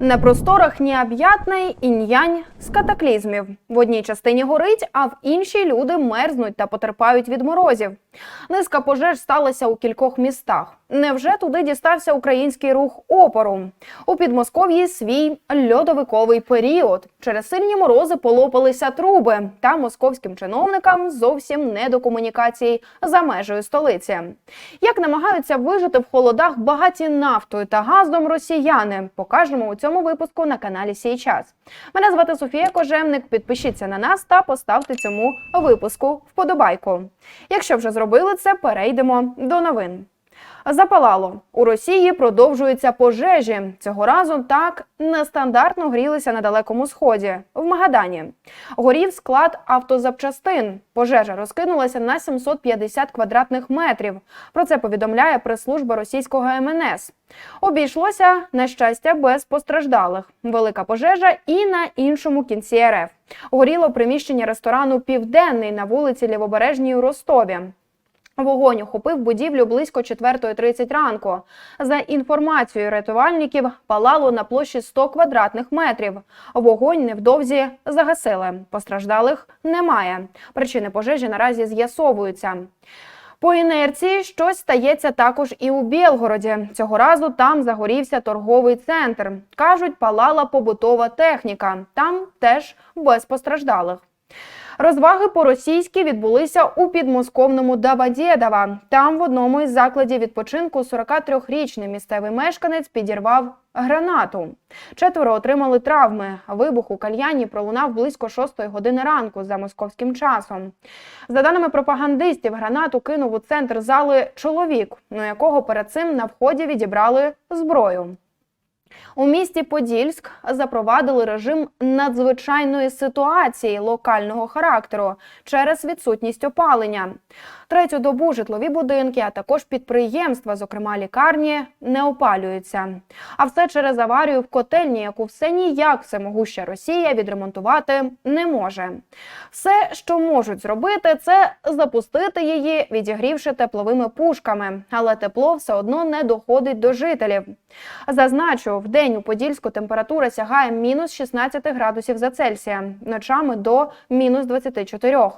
На просторах необ'ятний інь-янь з катаклізмів. В одній частині горить, а в іншій люди мерзнуть та потерпають від морозів. Низка пожеж сталася у кількох містах. Невже туди дістався український рух опору? У Підмосков'ї свій льодовиковий період. Через сильні морози полопалися труби, та московським чиновникам зовсім не до комунікацій за межею столиці. Як намагаються вижити в холодах багаті нафтою та газом росіяни, покажемо у цьому випуску на каналі Сій час. Мене звати Софія Кожемник. Підпишіться на нас та поставте цьому випуску вподобайку. Якщо вже зробили це, перейдемо до новин. Запалало у Росії продовжуються пожежі. Цього разу так нестандартно грілися на далекому сході в Магадані. Горів склад автозапчастин. Пожежа розкинулася на 750 квадратних метрів. Про це повідомляє прес-служба російського МНС. Обійшлося на щастя без постраждалих. Велика пожежа і на іншому кінці РФ. Горіло приміщення ресторану Південний на вулиці Лівобережній у Ростові. Вогонь охопив будівлю близько 4.30 ранку. За інформацією рятувальників, палало на площі 100 квадратних метрів. Вогонь невдовзі загасили. Постраждалих немає. Причини пожежі наразі з'ясовуються. По інерції щось стається також і у Білгороді. Цього разу там загорівся торговий центр. Кажуть, палала побутова техніка. Там теж без постраждалих. Розваги по-російськи відбулися у підмосковному Давадєдова. Там в одному із закладів відпочинку 43-річний місцевий мешканець підірвав гранату. Четверо отримали травми. Вибух у кальяні пролунав близько 6 години ранку за московським часом. За даними пропагандистів, гранату кинув у центр зали чоловік, у якого перед цим на вході відібрали зброю. У місті Подільськ запровадили режим надзвичайної ситуації локального характеру через відсутність опалення. Третю добу житлові будинки, а також підприємства, зокрема лікарні, не опалюються. А все через аварію в котельні, яку все ніяк всемогуща Росія відремонтувати не може. Все, що можуть зробити, це запустити її, відігрівши тепловими пушками, але тепло все одно не доходить до жителів. Зазначу, в день у Подільську температура сягає мінус 16 градусів за Цельсія, ночами до мінус 24.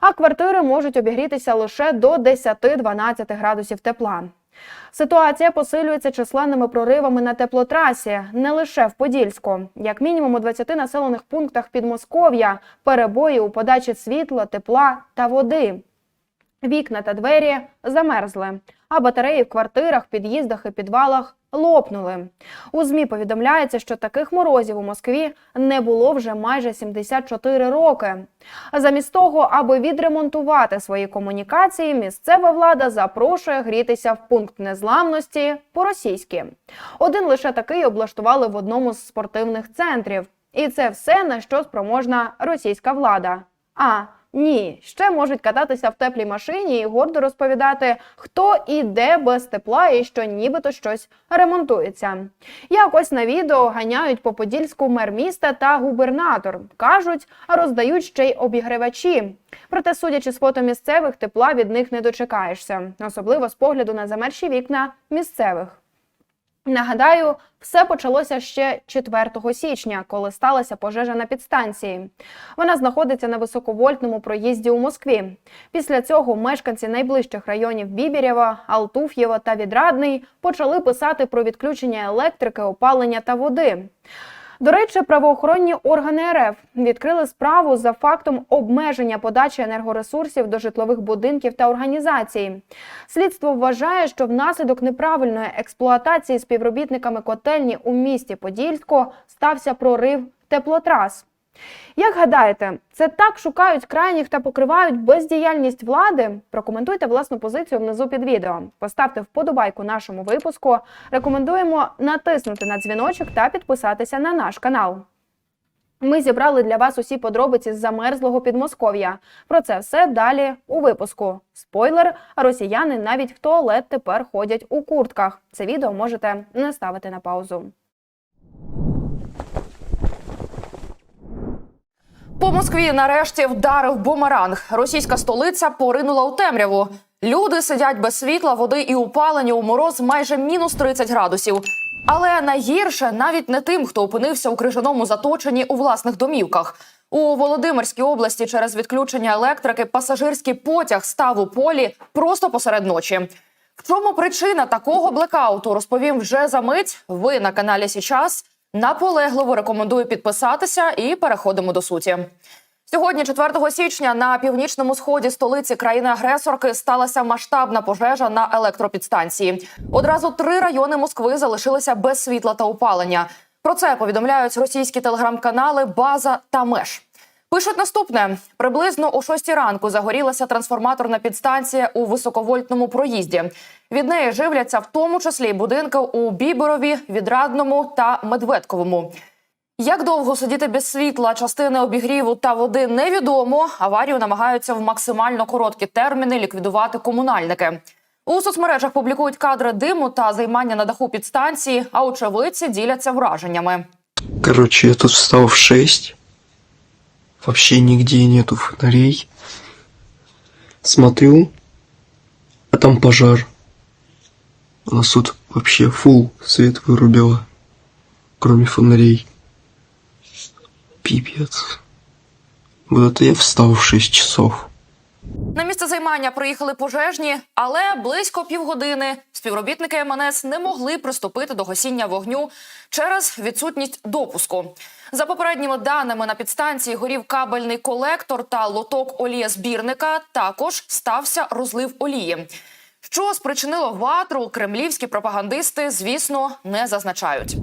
А квартири можуть обігрітися лише до 10-12 градусів тепла. Ситуація посилюється численними проривами на теплотрасі не лише в Подільську. Як мінімум у 20 населених пунктах Підмосков'я перебої у подачі світла, тепла та води. Вікна та двері замерзли, а батареї в квартирах, під'їздах і підвалах лопнули. У ЗМІ повідомляється, що таких морозів у Москві не було вже майже 74 роки. Замість того, аби відремонтувати свої комунікації, місцева влада запрошує грітися в пункт незламності по-російськи. Один лише такий облаштували в одному з спортивних центрів. І це все на що спроможна російська влада. А ні, ще можуть кататися в теплій машині і гордо розповідати, хто і де без тепла і що нібито щось ремонтується. Якось на відео ганяють по подільську мер міста та губернатор. кажуть, роздають ще й обігрівачі. Проте, судячи з фото місцевих, тепла від них не дочекаєшся, особливо з погляду на замерші вікна місцевих. Нагадаю, все почалося ще 4 січня, коли сталася пожежа на підстанції. Вона знаходиться на високовольтному проїзді у Москві. Після цього мешканці найближчих районів Бібірєва, Алтуф'єва та Відрадний почали писати про відключення електрики, опалення та води. До речі, правоохоронні органи РФ відкрили справу за фактом обмеження подачі енергоресурсів до житлових будинків та організацій. Слідство вважає, що внаслідок неправильної експлуатації співробітниками котельні у місті Подільську стався прорив теплотрас. Як гадаєте, це так шукають крайніх та покривають бездіяльність влади? Прокоментуйте власну позицію внизу під відео. Поставте вподобайку нашому випуску. Рекомендуємо натиснути на дзвіночок та підписатися на наш канал. Ми зібрали для вас усі подробиці з замерзлого Підмосков'я. Про це все далі у випуску. Спойлер: росіяни навіть в туалет тепер ходять у куртках. Це відео можете не ставити на паузу. По Москві нарешті вдарив бумеранг. Російська столиця поринула у темряву. Люди сидять без світла, води і опалення у мороз майже мінус 30 градусів. Але найгірше навіть не тим, хто опинився у крижаному заточенні у власних домівках. У Володимирській області через відключення електрики пасажирський потяг став у полі просто посеред ночі. В чому причина такого блекауту, розповім вже за мить. Ви на каналі Січас. Наполегливо рекомендую підписатися і переходимо до суті. Сьогодні, 4 січня, на північному сході столиці країни-агресорки сталася масштабна пожежа на електропідстанції. Одразу три райони Москви залишилися без світла та опалення. Про це повідомляють російські телеграм-канали База та Меж. Пишуть наступне: приблизно о 6 ранку загорілася трансформаторна підстанція у високовольтному проїзді. Від неї живляться в тому числі будинки у Біберові, Відрадному та Медведковому. Як довго сидіти без світла, частини обігріву та води невідомо. Аварію намагаються в максимально короткі терміни ліквідувати комунальники. У соцмережах публікують кадри диму та займання на даху підстанції, а очевидці діляться враженнями. Короче, я тут встал в 6. Вообще нигде нету фонарей. Смотрю, а там пожар. У нас тут вообще фул свет вырубило. Кроме фонарей. Пипец. Вот это я встал в 6 часов. На місце займання приїхали пожежні, але близько півгодини співробітники МНС не могли приступити до гасіння вогню через відсутність допуску. За попередніми даними на підстанції горів кабельний колектор та лоток олієзбірника. Також стався розлив олії. Що спричинило ватру, кремлівські пропагандисти, звісно, не зазначають.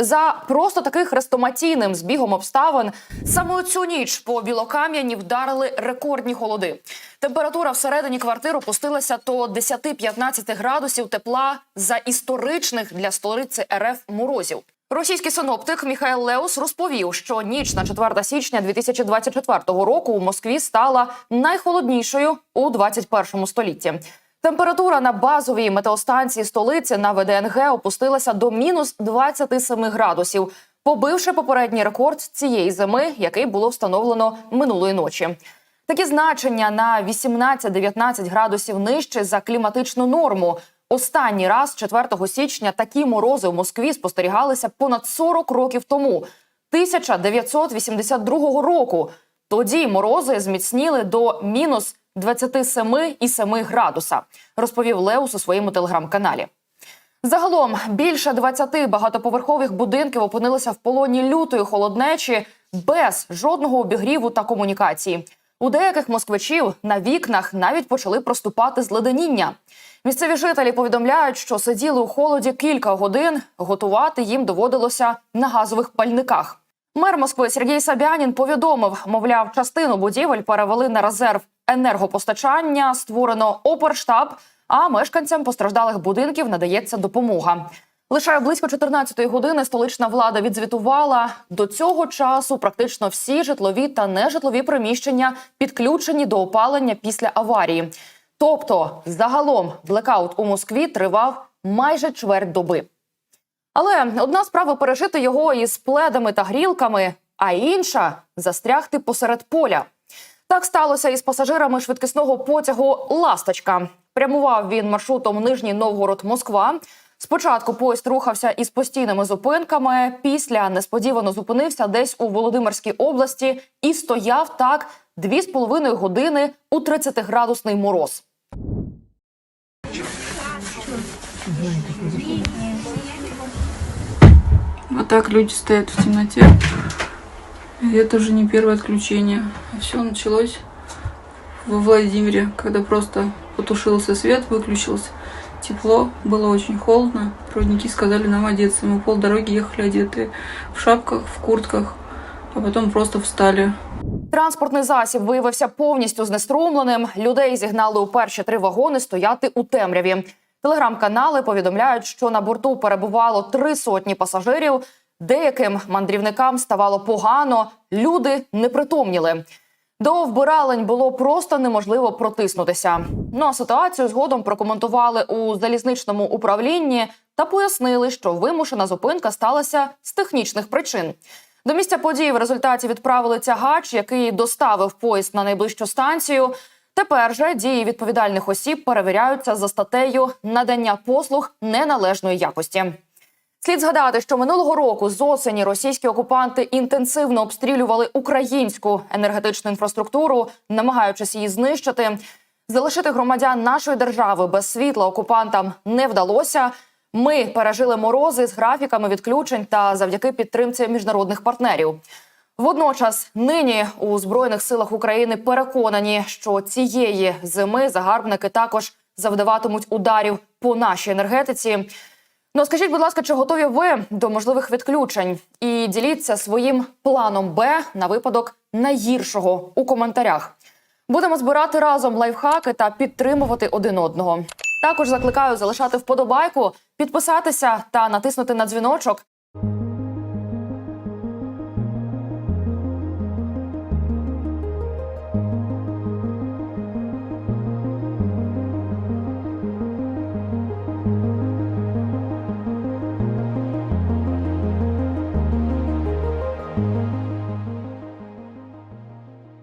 За просто таки хрестоматійним збігом обставин саме цю ніч по білокам'яні вдарили рекордні холоди. Температура всередині квартир опустилася до 10-15 градусів тепла за історичних для столиці РФ морозів. Російський синоптик Міхайл Леус розповів, що ніч на 4 січня 2024 року у Москві стала найхолоднішою у 21 столітті. Температура на базовій метеостанції столиці на ВДНГ опустилася до мінус 27 градусів, побивши попередній рекорд цієї зими, який було встановлено минулої ночі. Такі значення на 18-19 градусів нижче за кліматичну норму. Останній раз, 4 січня, такі морози в Москві спостерігалися понад 40 років тому, 1982 року. Тоді морози зміцніли до мінус 27,7 градуса, розповів Леус у своєму телеграм-каналі. Загалом більше 20 багатоповерхових будинків опинилися в полоні лютої холоднечі без жодного обігріву та комунікації. У деяких москвичів на вікнах навіть почали проступати зледеніння. Місцеві жителі повідомляють, що сиділи у холоді кілька годин. Готувати їм доводилося на газових пальниках. Мер Москви Сергій Сабянін повідомив, мовляв, частину будівель перевели на резерв енергопостачання, створено оперштаб, а мешканцям постраждалих будинків надається допомога. Лише близько 14-ї години столична влада відзвітувала до цього часу. Практично всі житлові та нежитлові приміщення підключені до опалення після аварії. Тобто, загалом, блекаут у Москві тривав майже чверть доби. Але одна справа пережити його із пледами та грілками, а інша застрягти посеред поля. Так сталося із пасажирами швидкісного потягу Ласточка. Прямував він маршрутом Нижній Новгород Москва. Спочатку поїзд рухався із постійними зупинками. Після несподівано зупинився десь у Володимирській області і стояв так дві з половиною години у 30-градусний мороз. Вот так люди стоят в темноте. И это уже не первое отключение. Все началось во Владимире, когда просто потушился свет, выключился тепло, было очень холодно. Проводники сказали нам одеться. Мы полдороги ехали одетые в шапках, в куртках, а потом просто встали. Транспортний засіб виявився повністю знеструмленим. Людей зігнали у перші три вагони стояти у темряві. Телеграм-канали повідомляють, що на борту перебувало три сотні пасажирів. Деяким мандрівникам ставало погано, люди не притомніли. До вбиралень було просто неможливо протиснутися. Ну а ситуацію згодом прокоментували у залізничному управлінні та пояснили, що вимушена зупинка сталася з технічних причин. До місця події в результаті відправили тягач, який доставив поїзд на найближчу станцію. Тепер же дії відповідальних осіб перевіряються за статтею надання послуг неналежної якості. Слід згадати, що минулого року з осені російські окупанти інтенсивно обстрілювали українську енергетичну інфраструктуру, намагаючись її знищити. Залишити громадян нашої держави без світла окупантам не вдалося. Ми пережили морози з графіками відключень та завдяки підтримці міжнародних партнерів. Водночас, нині у збройних силах України переконані, що цієї зими загарбники також завдаватимуть ударів по нашій енергетиці. Ну скажіть, будь ласка, чи готові ви до можливих відключень? І діліться своїм планом Б на випадок найгіршого у коментарях. Будемо збирати разом лайфхаки та підтримувати один одного. Також закликаю залишати вподобайку, підписатися та натиснути на дзвіночок,